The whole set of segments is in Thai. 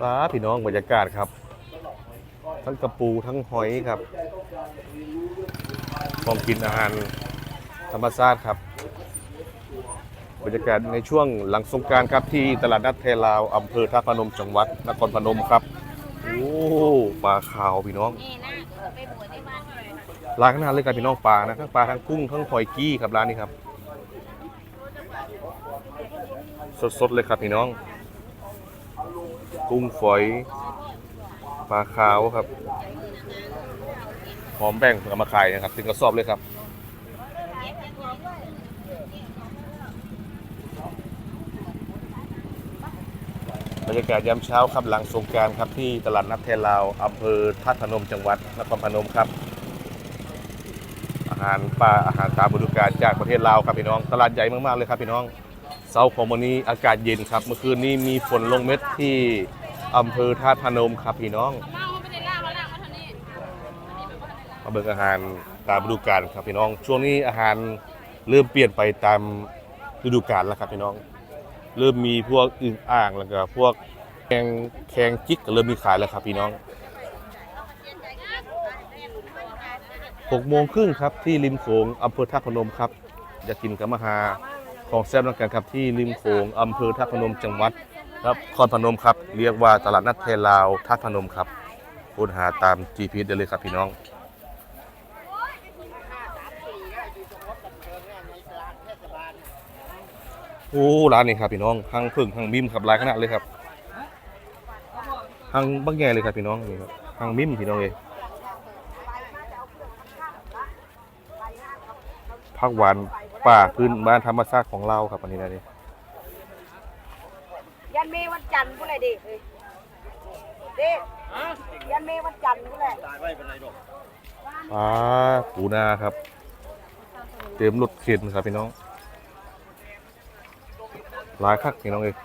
ป้าพี่น้องบรรยากาศครับ ทั้งกระปูทั้งหอยครับของกินอาหารธรรมชาติครับบรรยากาศในช่วงหลังสงการครับที่ตลาดนัดเทลาวอำเภอท่าพนมจังหวัดนครพนมครับโอ้ปลาขาวพี่น้องนี่นะไปบวชที่บ้านเลยร้านขนาดเลยครับพี่น้องปลานะทั้งปลาทั้งกุ้งทั้งหอยกี้ครับร้านนี้ครับ สดๆเลยครับพี่น้อง กุ้งฝอยปลาขาวครับ หอมแบ่งเพื่อามาขายนะครับถึงกระสอบเลยครับ บรรยากาศยามเช้าครับหลังสงการครับที่ตลาดนัดเทลาวอำเภอท่าพนมจังหวัดนครพนมครับ อาหารป่าอาหารตามฤดูกาลจากประเทศลาวครับพี่น้อง ตลาดใหญ่มากๆเลยครับพี่น้อง เสาร์ของวันนี้อากาศเย็นครับ เมื่อคืนนี้มีฝนลงเม็ดที่อำเภอท่าพนมครับพี่น้องมาไม่ได้ล่ามาล่ามาเท่านี้มาเบิ่งอาหารตามฤดูกาลครับพี่น้อง ช่วงนี้อาหารเริ่มเปลี่ยนไปตามฤดูกาลแล้วครับพี่น้อง เริ่มมีพวกอึ่งอ่างแล้วก็พวกแกงแคงจิกก็เริ่มมีขายแล้วครับพี่น้องหกโมงครึ่งครับที่ริมโขงอำเภอท่าพนมครับอยากกินกับมาหา ของแซ่บนักกันครับที่ริมโขงอำเภอท่าพนมจังหวัดครับนครพนมครับ เรียกว่าตลาดนัดเทลาวท่าพนมครับค้นหาตาม GPS ได้เลยครับพี่น้องโอ้ร้านนี้ครับพี่น้องหังผึ่งหังมิมครับหลายขนาดเลยครับหังบักใหญ่เลยครับพี่น้องนี่ครับหังมิมพี่น้องเลยผักหวาน ป่าพื้นบ้านธรรมชาติของเราครับอันนี้นะนี่ยันเมวันจันทร์กูเลยดิเฮ้ยเด็กยันเมวันจันทร์กูเลยปลาปูนาครับ เต็มรถเข็นครับพี่น้องหลายคักพี่น้องเลย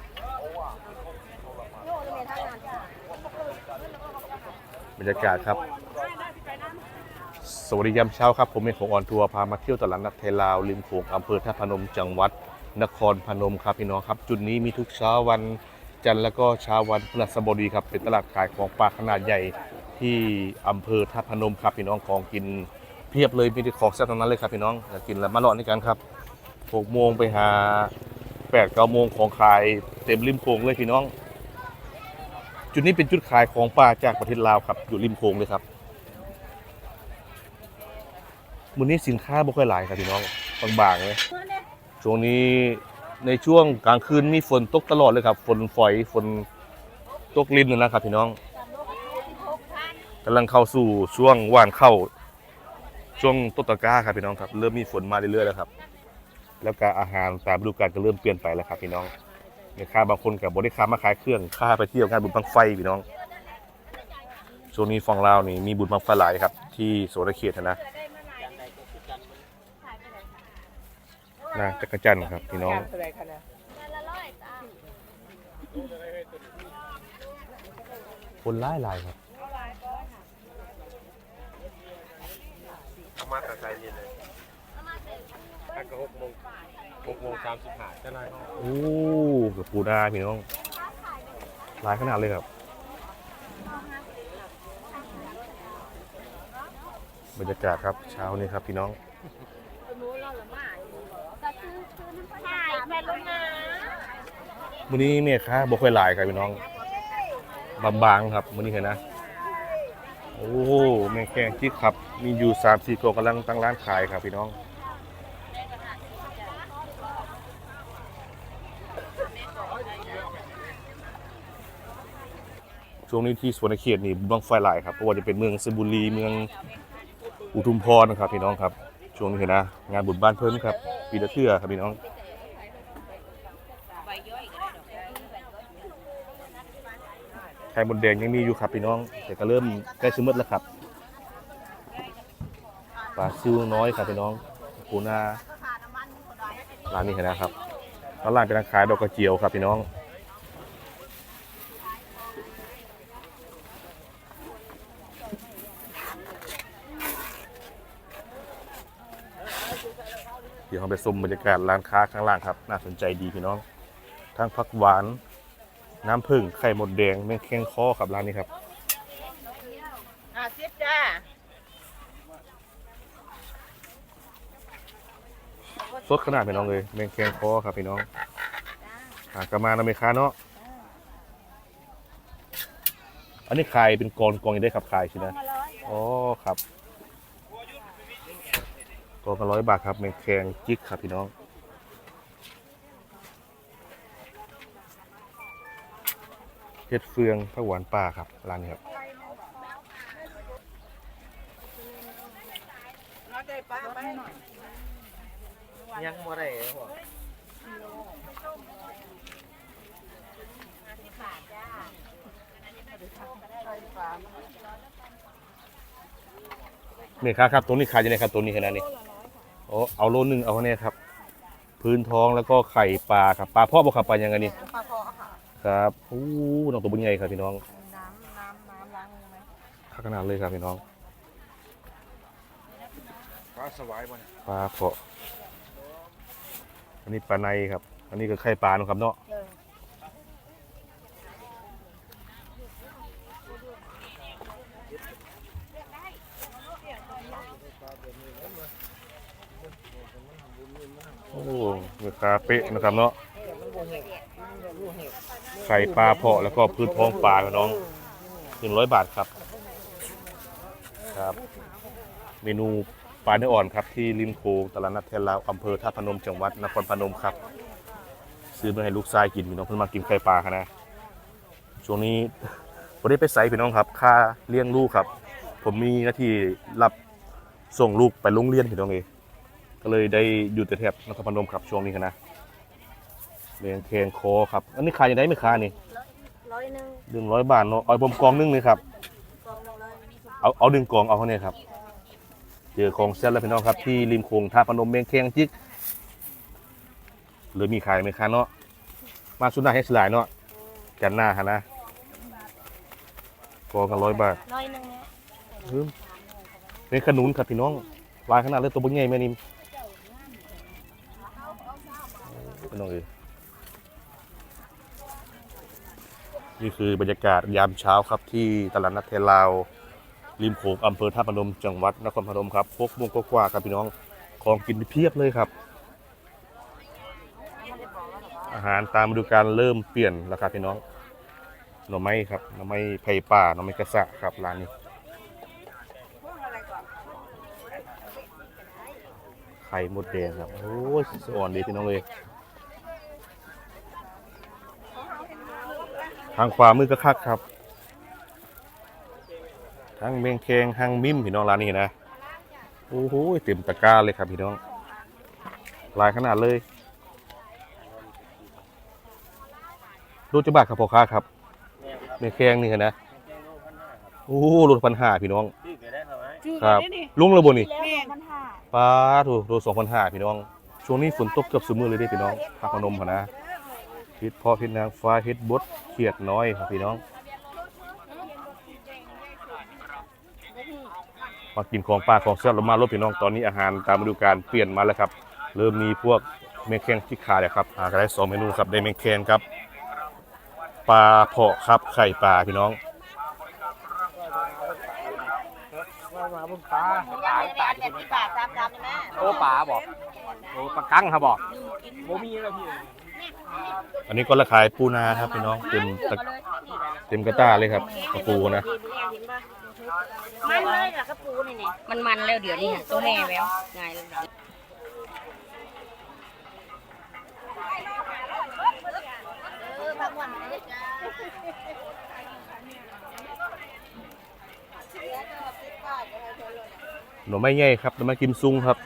บรรยากาศครับ สวัสดียามเช้าครับ ผมเป็นของออนทัวร์พามาเที่ยวตลาดนัดไทยลาวริมโขงอำเภอท่าพนมจังหวัดนครพนมครับพี่น้องครับ จุดนี้มีทุกเช้าวันจันทร์แล้วก็เช้าวันพฤหัสบดีครับเป็นตลาดขายของปลาขนาดใหญ่ที่อำเภอท่าพนมครับพี่น้องของกินเพียบเลยมีแต่ของแซ่บทั้งนั้นเลยครับพี่น้องอยากกินแล้วมาเลาะนี่กันครับหกโมงไปหาแปดเก้าโมงของขายเต็มริมโขงเลยพี่น้อง จุดนี้เป็นจุดขายของปลาจากประเทศลาวครับอยู่ริมโขงเลยครับ มื้อนี้สินค้าบ่ค่อยหลายครับพี่น้องบางๆเลยช่วงนี้ในช่วงกลางคืนมีฝนตกตลอดเลยครับ ฝนฝอยฝนตกลิ้นนะครับพี่น้องกำลังเข้าสู่ช่วงหว่านเข้า ช่วงต้นตะกร้าครับพี่น้องครับ เริ่มมีฝนมาเรื่อยๆแล้วครับ แล้วก็อาหารตามฤดูกาลก็เริ่มเปลี่ยนไปแล้วครับพี่น้องในค่าบางคนกับบริค้ามาขายเครื่องค่าไปเที่ยวงานบุญบังไฟพี่น้องช่วงนี้ฝั่งลาวนี่มีบุญบังไฟหลายครับ ที่โสระเขตนะ นาจักรจันทร์ครับพี่น้อง อะไรคะเนี่ยคนร้ายลายครับ มาแต่ใจนี่เลยถ้าก็หกโมงหกโมงสามสิบห้าจะได้ห้องโอ้กับปูนาพี่น้องหลายขนาดเลยครับ บรรยากาศครับเช้านี้ครับพี่น้อง ใช่ แม่ลูกนะมื้อนี้เมฆค้าบ่ค่อยหลายครับพี่น้อง บางๆครับมื้อนี้เห็นนะ โอ้แม่แกงจิ๊กครับ มีอยู่3 4ตัวกำลังตั้งร้านขายครับพี่น้องช่วงนี้ที่สวนเขตนี่บังไฟหลายครับเพราะว่าจะเป็นเมืองสบุรีเมืองอุทุมพรนะครับพี่น้องครับ ช่วงนี้เห็นนะ งานบุญบ้านเพิ่นครับปีละเทื่อครับพี่น้อง ไข่มดแดงยังมีอยู่ครับพี่น้อง แต่ก็เริ่มใกล้ชิมดแล้วครับปลาซิวน้อยครับพี่น้องปูนาร้านนี้เห็นนะครับร้านร้านเป็นร้านขายดอกกระเจียวครับพี่น้องเดี๋ยวเราไปชมบรรยากาศร้านค้าข้างล่างครับ น่าสนใจดีพี่น้อง ทั้งผักหวาน น้ำผึ้งไข่มดแดงแมงแคงคอครับร้านนี้ครับห้าสิบจ้าสดขนาดพี่น้องเลยแมงแคงคอครับพี่น้องหากระมานะเมค้าเนาะอันนี้ขายเป็นกองกองยังได้ครับขายใช่ไหมอ๋อครับกองละร้อยบาทครับแมงแคงจิกครับพี่น้อง เห็ดเฟืองผักหวานป่าครับร้านนี้ครับน้อยใจป้าไปหน่อยยังบ่ได้หัวนี่ครับครับตัวนี้ขายยังไงครับตัวนี้ขนาดนี้โอ้เอาโลนึงเอาเนี่ยครับ พื้นท้องแล้วก็ไข่ปลาครับปลาพ่อบอกขับปลายังไงนี่ปลาพอ ค่ะครับโอ้น้องตัวบุญใหญ่ครับพี่น้องน้ำน้ำน้ำล้างมือไหมข้าขนาดเลยครับพี่น้องปลาสวายบ่เนี่ยปลาเพาะอันนี้ปลาในครับ อันนี้ก็ไข่ปลาเนาะครับเนาะเออโอ้ราคาเป๊ะนะครับเนาะ ไข่ปลาเพาะแล้วก็พื้นท้องปลาพี่น้องหนึ่งร้อยบาทครับ ครับ เมนูปลาเนื้ออ่อนครับที่ริมโขงตลาดนัดเทลาวอำเภอท่าพนมจังหวัดนครพนมครับ ซื้อมาให้ลูกชายกินพี่น้องเพิ่นมากินไข่ปลาครับนะช่วงนี้ผมได้ไปใส่พี่น้องครับ ค่าเลี้ยงลูกครับ ผมมีหน้าที่รับส่งลูกไปโรงเรียนพี่น้องเองก็เลยได้อยู่แต่แถบนครพนมครับช่วงนี้ครับนะ เลี้ยงแคงคอครับ อันนี้ขายยังไงไม่ขายนี่ร้อยหนึ่งหนึ่งร้อยบาทเนาะเอาผมกองหนึงเลยครับกองหนึ่งร้อยเอาเอาหนึ่งกล่องเอาเท่านี้ครับ เจอของเส้นแล้วพี่น้องครับ ที่ริมโขงท่าพนมเมงเคียงจิกหรือมีขายไหมคะเนาะ มาสุดหน้าให้สลายเนาะกันหน้าฮะนะกองกันร้อยบาทร้อยหนึ่งเนี่ยอืมเป็นขนุนครับพี่น้องลายขนาดเลยตัวบุญใหญ่แม่นิมพี่น้องเอ นี่คือบรรยากาศยามเช้าครับที่ตลาดนัดเทลาว ริมโขงอำเภอท่าพนมจังหวัดนครพนมครับพกมุงกว่าครับพี่น้องของกินเพียบเลยครับ อาหารตามฤดูกาลเริ่มเปลี่ยนแล้วครับพี่น้องหน่อไม้ครับหน่อไม้ไผ่ป่าหน่อไม้กระสะครับร้านนี้ไข่มดแดงครับโอ้ยอ่อนดีพี่น้องเลย ทางขวามือก็คักครับทั้งเมงเคงทั้งมิมพี่น้องร้านนี้นะโอ้โหเต็มตะกร้าเลยครับพี่น้องหลายขนาดเลยรูจะบาทครับพ่อค้าครับเมงเคงนี่นะโอ้โหรถพันห้าพี่น้องชื่อแกได้เท่าไหร่ครับลุงระบนี่แล้วมันห้าป้าถูกโลสองพันห้าพี่น้องช่วงนี้ฝนตกเกือบสุมือเลยเด้พี่น้องภาคพนมพะนะ เฮ็ดเพอเฮ็ดนางฟ้าเฮ็ดบดเขียดน้อยครับพี่น้อง มากินของปลาของแซ่บแล้วมารถพี่น้องตอนนี้อาหารตามฤดูกาลเปลี่ยนมาแล้วครับ เริ่มมีพวกเมงแคงที่ขายแล้วครับหากันได้สองเมนูครับได้เมงแคงครับปลาเพาะครับไข่ปลาพี่น้องว่ามาบนปลาปลาปลาจะเป็นปากตามตามแม่โอ้ปลาบอกโอ้ปลากั้งครับบอกโมมีแล้วพี่ อันนี้ก็ราคายปูนาครับพี่น้องเต็มตะเต็มกระต้าเลยครับกระปูนะมันเลยเหรอกระปูนี่นี่มันมันแล้วเดี๋ยวนี้ตัวแม่แล้วไงแล้วเออพักวันนี้จ้าหน่อไม้ใหญ่ครับหน่อไม้กิมซุงครับ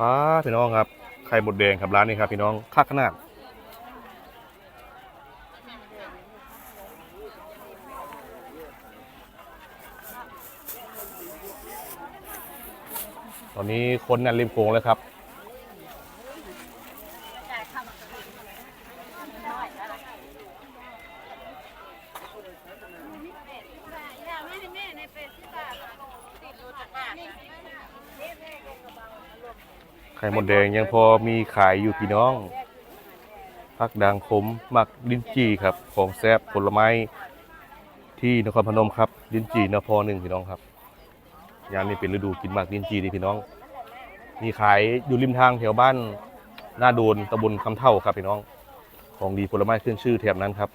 ป้าพี่น้องครับ ไข่หมดแดงครับร้านนี้ครับ พี่น้องคักขนาดตอนนี้คนนั่นริมโขงเลยครับ ขข่มดแดงยังพอมีขายอยู่พี่น้องพักดังขมหมักลิ้นจี่ครับ ของแซบผลไม้ที่นครพนมครับ ลิ้นจี่นพหนึ่งพี่น้องครับยามนี้เป็นฤดูกินหมากลิ้นจี่ดีพี่น้อง มีขายอยู่ริมทางแถวบ้านหน้าโดนตำบลคำเท่าครับพี่น้อง ของดีผลไม้ขึ้นชื่อแถบนั้นครับ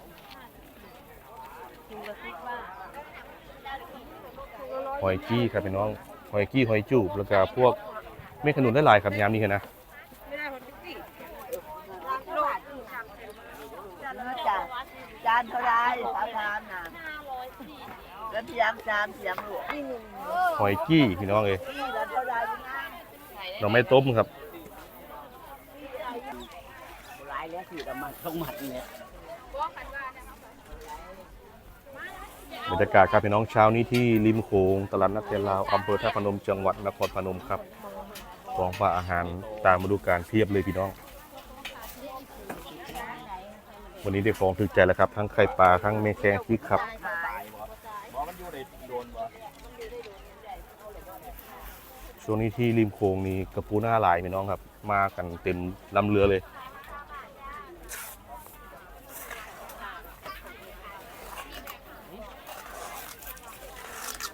หอยจี้ครับพี่น้องหอยจี้หอยจูบแล้วก็พวก เม็ดขนุนได้หลายครับยามนี้นะจานจานเท่าไรสามพันน่ะแล้วเทียมจานเทียมหลวงหอยจี้พี่น้องเลยที่แล้วเท่าไรนะเราไม่ต้มครับหลายแล้วสิเรามาต้องหมัดเนี่ยบรรยากาศครับพี่น้องเช้านี้ที่ริมโขงตลาดนัดเทลาวอำเภอท่าพนมจังหวัดนครพนมครับ ของฝากอาหารตามฤดูกาลเพียบเลยพี่น้อง วันนี้ได้ของถึกใจแล้วครับ ทั้งไข่ปลาทั้งเมแกงพริกครับช่วงนี้ที่ริมโขงนี่กระปูหน้าหลายพี่น้องครับ มากันเต็มลำเรือเลย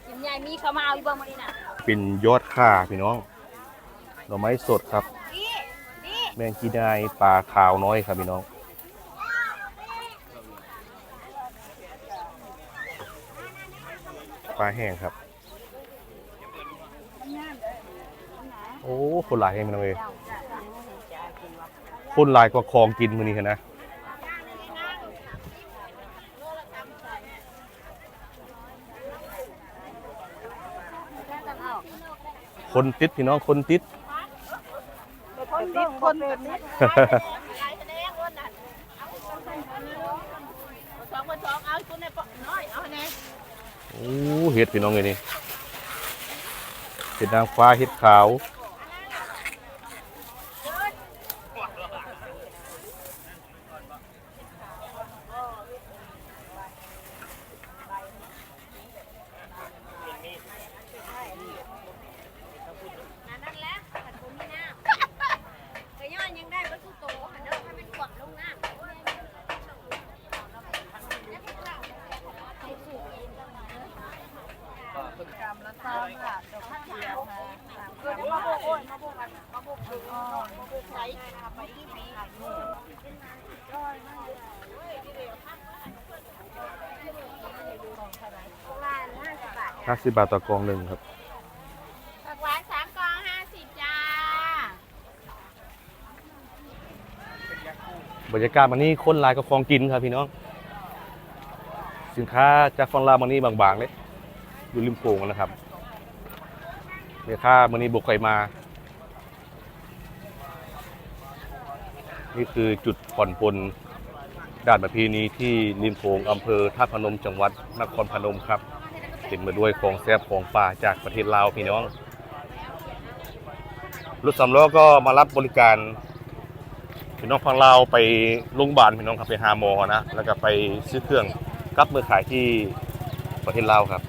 กินใหญ่มีเขามาเอาอยู่บ้างมื้อนี้น่ะเป็นยอดข่าพี่น้องห น่อไม้สดครับ แมงกีนายปลาขาวน้อยครับพี่น้องปลาแห้งครับ โอ้คนหลายแห้งมันเลยคนหลายกว่าของกินมือนี้นะคนติดพี่น้องคนติด คนติดคนแบบนี้สองคนสองในปอกน้อยเอาแน่โอ้เห็ดพี่น้องเลยนี่เห็ดนางฟ้าเห็ดขาว นั่นแหละผัดบุญนี่น้ำกระย้อนยังได้วัตถุโตหันเด้อให้มันกวางลงน้ำ กำละสามบาทดอกเทียมนะสามกำมาโบกมาโบกกันมาโบกคืออ๋อมาโบกใช้ไปที่ปีหักนี่ร้านห้าสิบบาท ห้าสิบบาทต่อกล่องหนึ่งครับผักหวานสามกองห้าสิบจ้า บรรยากาศวันนี้คนหลายก็ของกินครับพี่น้อง สินค้าจากฝั่งลาววันนี้บางๆเลยอยู่ริมโขงนะครับเดี๋ยวค่าวันนี้บุกไข่มา นี่คือจุดผ่อนปลนด่านประเพณีที่ริมโขงอำเภอท่าพนมจังหวัดนครพนมครับ เต็มไปด้วยของแซ่บของป่าจากประเทศลาวพี่น้อง รถสำล้อก็มารับบริการพี่น้องฟังลาวไปโรงพยาบาลพี่น้องครับไปหาหมอนะแล้วก็ไปซื้อเครื่องกลับมือขายที่ประเทศลาวครับ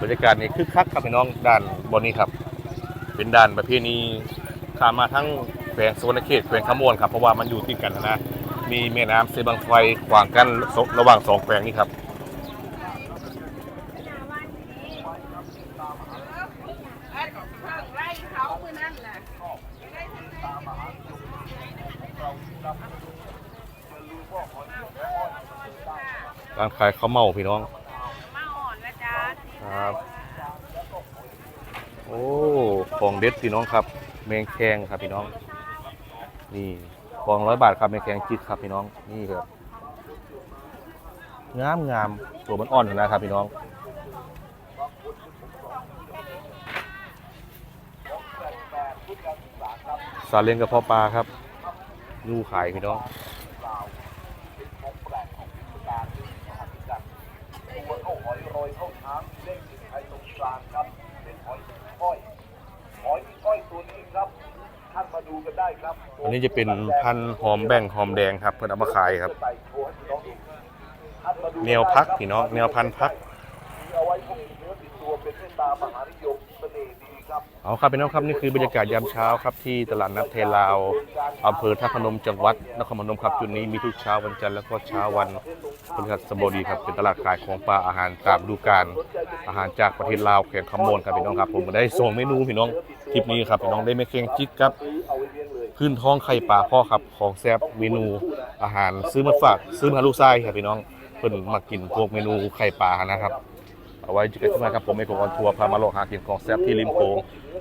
บรรยากาศนี่คึกคักครับพี่น้องด้านบนนี้ครับ เป็นด้านประเพณีข้ามมาทั้งแขวงสวนเขตแขวงขมวนครับเพราะว่ามันอยู่ติดกันนะมีแม่น้ำเซบังไฟขวางกันระหว่างสองแขวงนี้ครับ ไล่เขาคือนั่นแหละ ร้านขายข้าวเมาพี่น้องมาอ่อนนะจ๊ะครับ โอ้ของเด็ดพี่น้องครับ แมงแคงครับพี่น้อง นี่กองร้อยบาทครับแมงแคงจิกครับพี่น้องนี่ครับงามงามตัวมันอ่อนนะครับพี่น้องสาเลียงกระเพาะปลาครับนูขายพี่น้อง อันนี้จะเป็นพันหอมแบ่งหอมแดงครับ เพื่อนเอามาขายครับ แนวพักพี่น้องแนวพันพักเอาครับพี่น้องครับนี่คือบรรยากาศยามเช้าครับที่ตลาดนัดเทลาวอำเภอท่าพนมจังหวัดนครพนมครับจุดนี้มีทุกเช้าวันจันทร์แล้วก็เช้าวันพฤหัสบดีครับเป็นตลาดขายของปลาอาหารตามฤดูกาลอาหารจากประเทศลาวแข่งขมวนครับพี่น้องครับผมได้ส่งเมนูพี่น้องคลิปนี้ครับพี่น้องได้ไม่เคียงจิกครับ พื้นท้องไข่ปลาพ่อครับ ของแซ่บเมนูอาหารซื้อมาฝากซื้อมาลูกชายครับพี่น้องเพิ่นมากินพวกเมนูไข่ปลานะครับ เอาไว้จอกันที่มาครับผมเอกของอนทัวร์พามาโลกหากินของแซ่บที่ริมโขง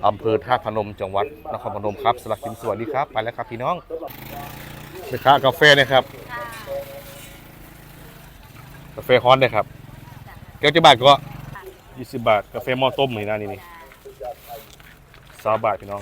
อำเภอท่าพนมจังหวัดนครพนมครับสลักกินสวัสดีครับไปแล้วครับพี่น้องไปค้ากาแฟนะครับ กาแฟฮ้อนเลยครับ แก้วจะบาทก็ยี่สิบบาท กาแฟหม้อต้มนี่นะนี่นี่สาบาทพี่น้อง